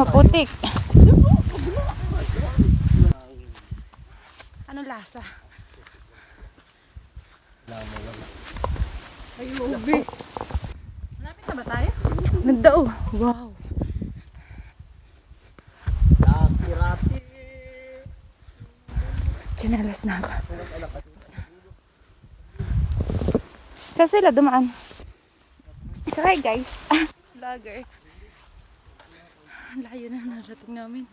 Maputik. Ano lasa? Ay, ubi. Malapit na ba tayo? Ganda oh. Wow. Rati-rati. Chinalas na ako. Saan sila dumaan? So, hi guys. Vlogger. Layo na narating namin.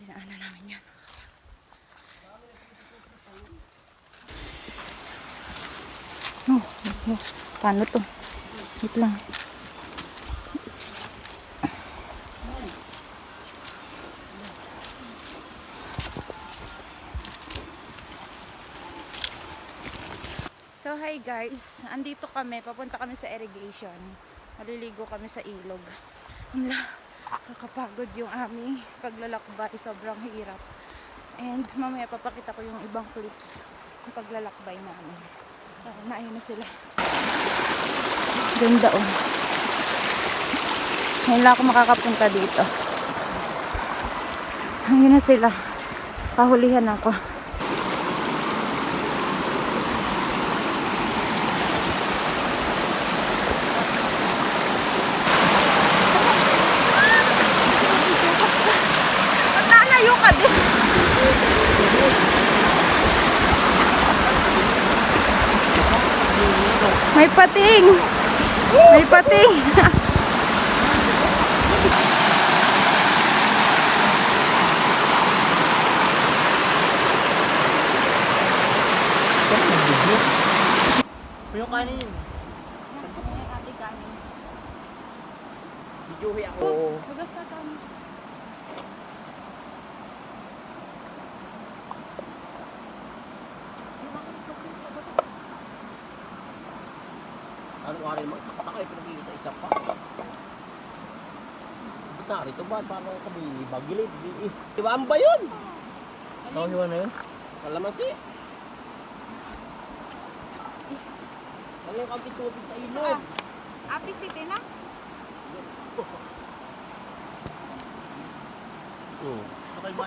Dinaanan namin yan. Oh, oh, paano to? Wait lang. So hi guys, andito kami, papunta kami sa irrigation. Maliligo kami sa ilog. Ang la, kakapagod yung aming paglalakbay, sobrang hirap. And mamaya papakita ko yung ibang clips ng paglalakbay namin. Uh, naayun na sila. Ganda oh. Ngayon lang ako makakapunta dito. Ayun na sila. Kahulihan ako. May pating. May pating. Yung kanin. Videohi ako. Hugas na kami. Ano ka rin magtakay ito nag isa pa. Ba't narito ba? Parang kami bagilid. Eh, Di ba ang ba yun? Oo, hiwa na yun. Kalamansi. Ano yung kaunti tubig sa ilog? Api City na? Oo. Okay ba?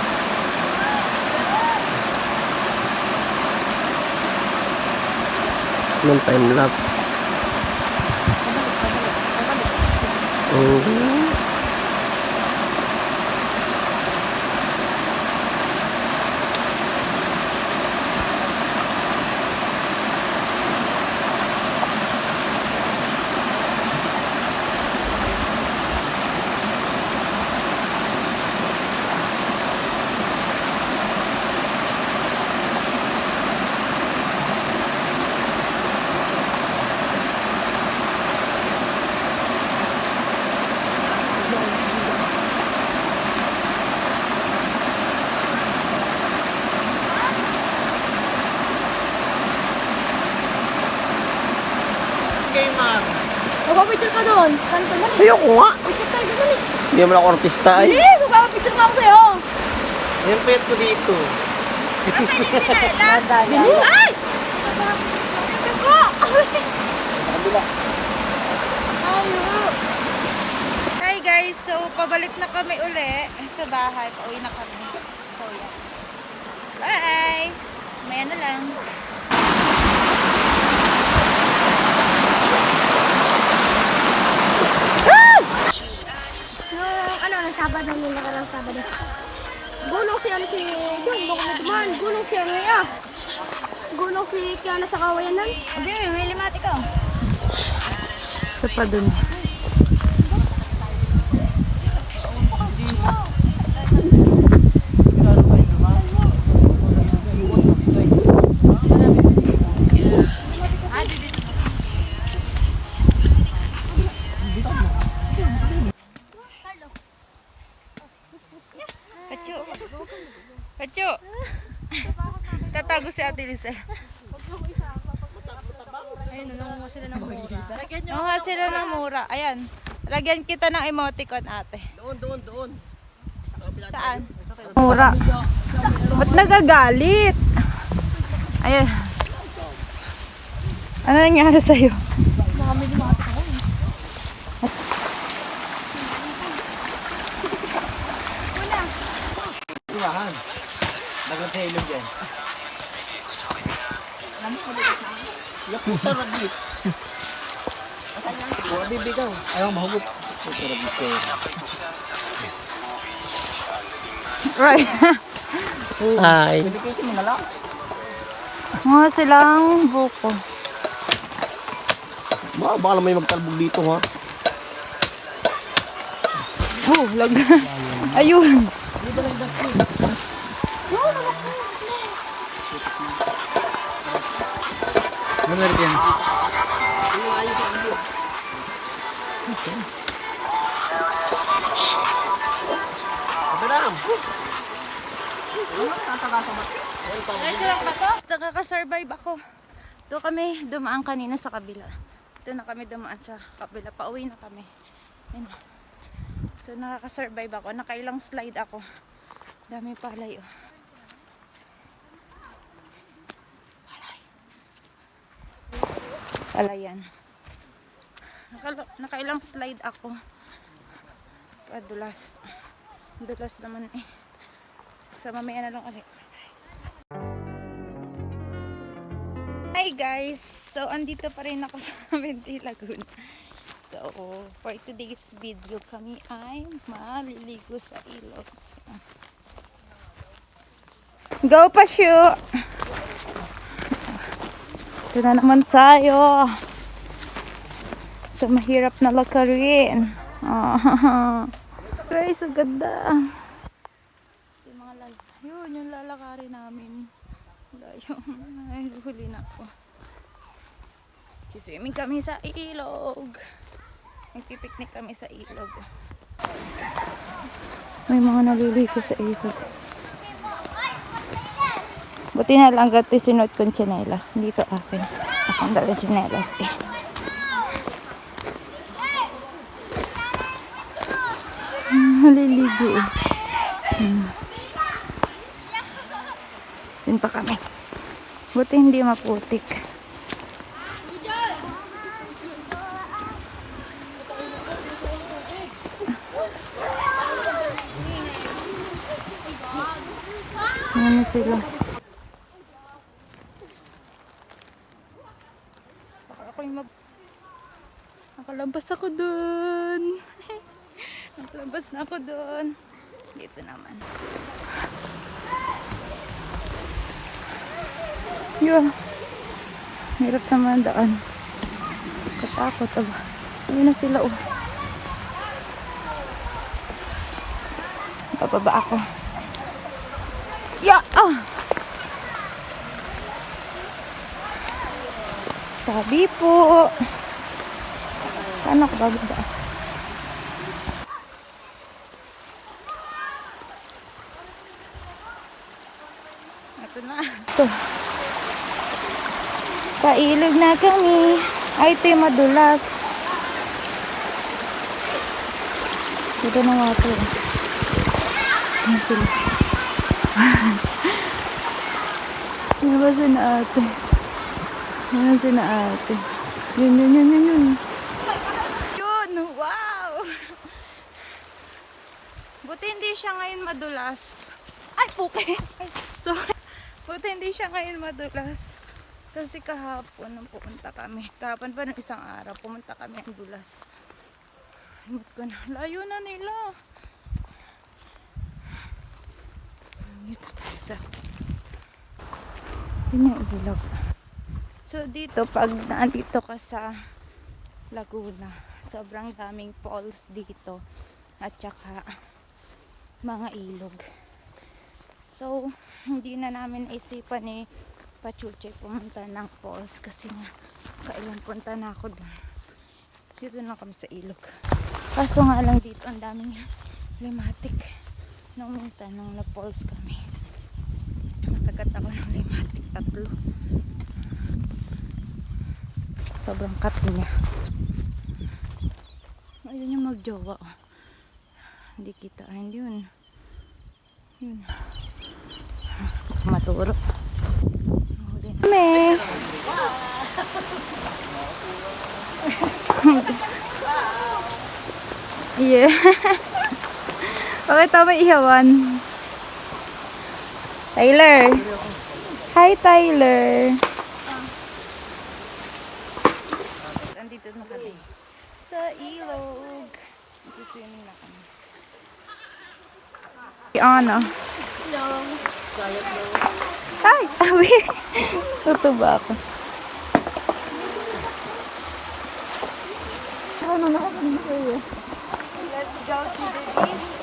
มันเต็มแล้วโอ้ Ayoko nga. Picture tayo eh. Hindi mo ako artista ay. Bilis! Magpapicture nga ako sa'yo. Yung pet ko dito. Bilis! Ay! kabila. Hi guys, so pabalik na kami uli sa bahay. Pauwi na kami. So yeah. Bye! Maya na lang. Nung ano, ng Sabado, yung nakarang Sabado. Gulong si ano si John, baka mo duman. Gulong si ano ya. Gulong si Kiana sa kawayanan. Abi, may limati ka. Sa pa dun. Pacho. Tatago si Ate Lisel. Ayun, nangungo sila ng mura. Nakuha sila ng mura. Ayan. Lagyan kita ng emoticon ate. Doon, doon, doon. Saan? Mura. Ba't nagagalit? Ayan. Ano nangyari sa'yo? Tirahan. Dagan sa ilog yan. Yak mo sa ragis. Buwa bibi ka. Ayaw mahugot. Ragis ko. Right. Kayo sa mga lang. Silang buko. Baka, baka lang may magtalbog dito ha. Oh, lag. Ayun. Ano rin Madam! Ba to? Nakaka-survive ako. Doon kami dumaan kanina sa kabila. Doon na kami dumaan sa kabila. Pauwi na kami. Ayun. So nakaka-survive ako. Nakailang slide ako. Dami palay oh. Palay yan. Nakala- nakailang slide ako. Padulas. Dulas naman eh. So mamaya na lang ulit. Hi guys! So andito pa rin ako sa Menti Laguna. So for today's video kami ay maliligo sa ilog. Go pa shoot! Ito na naman tayo. So mahirap na lakarin. Ah, guys, ang ganda. Yung mga lag yun, yung lalakarin namin. Layo. Ay, huli na ako. Siswimming kami sa ilog. Nagpipiknik kami sa ilog. May mga naliligo sa ilog. Buti na lang gati sinot kong tsinelas. Dito akin. Akong dala tsinelas eh. Naliligo eh. Yun pa kami. Buti hindi maputik. Ano sila? Ako yung mag... Nakalabas ako dun. Nakalabas na ako dun. Dito naman. Yun. Hirap naman daan. Katakot. Aba. Ayun na sila oh. Bababa ako. Ya! Ah! Sabi po. Saan ako bababa? Ito na. Ito. Pailog na kami. Ay, ito yung madulas. Ito na nga ito. Ayan sila. Nabasa na ate. Yan si na ate. Yun, yun, yun, yun, yun. Yun! Wow! Buti hindi siya ngayon madulas. Ay, puke! Ay, sorry. Buti hindi siya ngayon madulas. Kasi kahapon nung pumunta kami. Kahapon pa ng isang araw, pumunta kami ang dulas. Limot ko na. Layo na nila. Dito tayo sa... Yun yung ilog. So dito, pag nandito ka sa Laguna, sobrang daming falls dito. At saka mga ilog. So, hindi na namin naisipan ni Pachuche pumunta ng falls kasi nga kailan punta na ako doon. Dito na kami sa ilog. Kaso nga lang dito ang daming limatic. Nung minsan, nung na-falls kami, nakagat ako ng limatic tatlo. Sobrang cut niya. Ayun yung magjowa. oh. Hindi kita. Ah, hindi yun. Yun. Maturo. Kami. yeah. okay, tama ihawan. Tyler. Hi, Tyler. Andito na kami. Sa ilog. Ito swimming na kami. Si Ana. Ay, tabi. Tutuba ako. Ano na ako Let's go to the beach.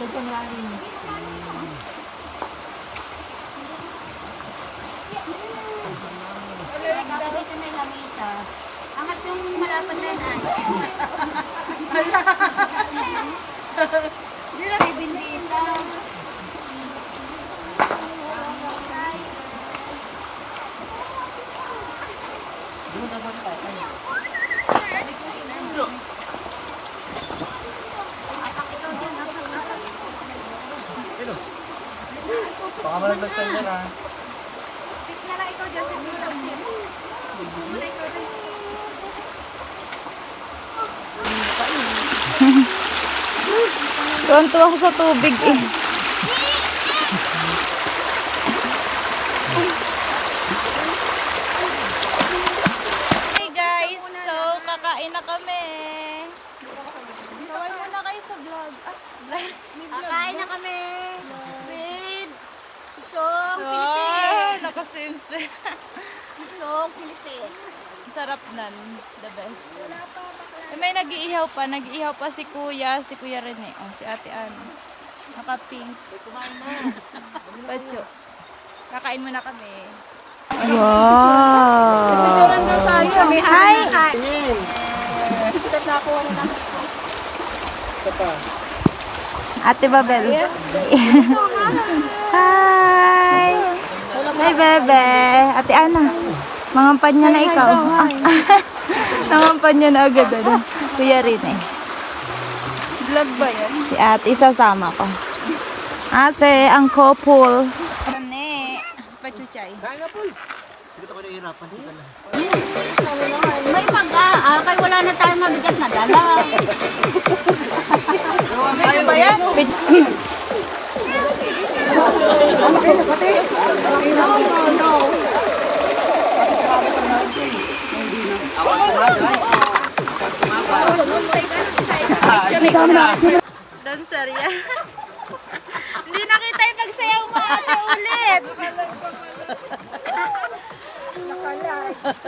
Dito na yung lamisa. Angat yung malapad na yan ay. Hindi na bibindita. Baka malaglag tayo dyan ah. Sit na lang ikaw dyan. Sit mo lang sit. Muna ikaw dyan. Tuwan-tuwa ako sa tubig eh. Hey guys, so kakain na kami. Kaway muna kayo sa vlog. Ah, vlog. Kakain na kami. With susong Ah, Pilipin. nakasense. Susong Pilipin. Sarap nan. The best. Eh, may nag-iihaw pa. Nag-iihaw pa si kuya. Si kuya Rene. Oh, si ate Anne. Naka-pink. Kumain na. Pacho. Kakain muna kami. Wow! Hi! Ate Babel. Hi! Hi, Bebe. Ate Ana. Mangampan niya na ikaw. Mangampan niya na agad. Ano? Kuya rin eh. Vlog ba yan? Si ate, isasama ko. Ate, ang couple. Rene, pachuchay. Kaya nga po. Hindi ko na. May pagka, mabigat na dala. Ano ba yan? Dancer yan. Hindi nakita yung pagsayaw mo ate ulit.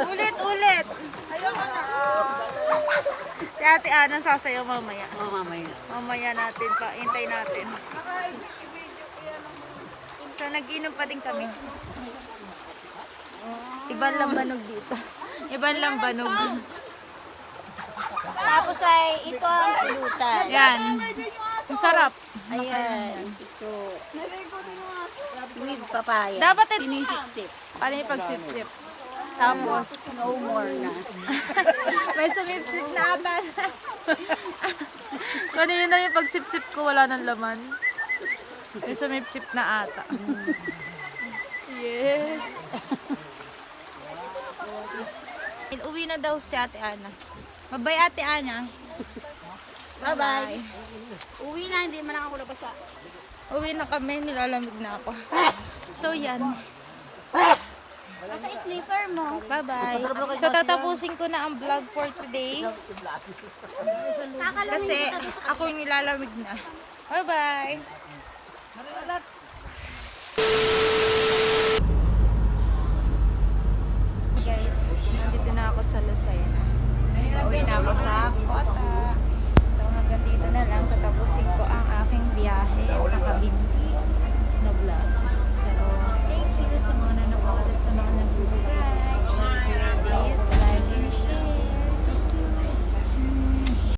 ulit, ulit. Ate Anang sasayaw mamaya. Oo, mamaya. Mamaya natin pa, hintay natin. So, nag-inom pa din kami. Ibang lang banog dito. Ibang lang banog. Tapos ay ito ang pulutan. Yan. Ang sarap. Ayan, suso. With papaya. Dapat it- Sinisiksik. Paano yung pagsip-sip? Tapos, no more na. May sumip-sip na ata. Kanina yung pagsip-sip ko, wala ng laman. May sumip-sip na ata. Yes. Uwi na daw si Ate Ana. Mabay Ate Ana. Bye-bye. Uwi na, hindi man ako labas sa... Uwi na kami, nilalamig na ako. So, yan. Nasa sleeper mo. Bye-bye. So, tatapusin ko na ang vlog for today. Kasi, ako yung nilalamig na. Bye-bye. Guys, nandito na ako sa Lucena. Pauwi na ako sa Kota. So, hanggang dito na lang, tatapusin ko ang aking biyahe. Nakabinti na vlog.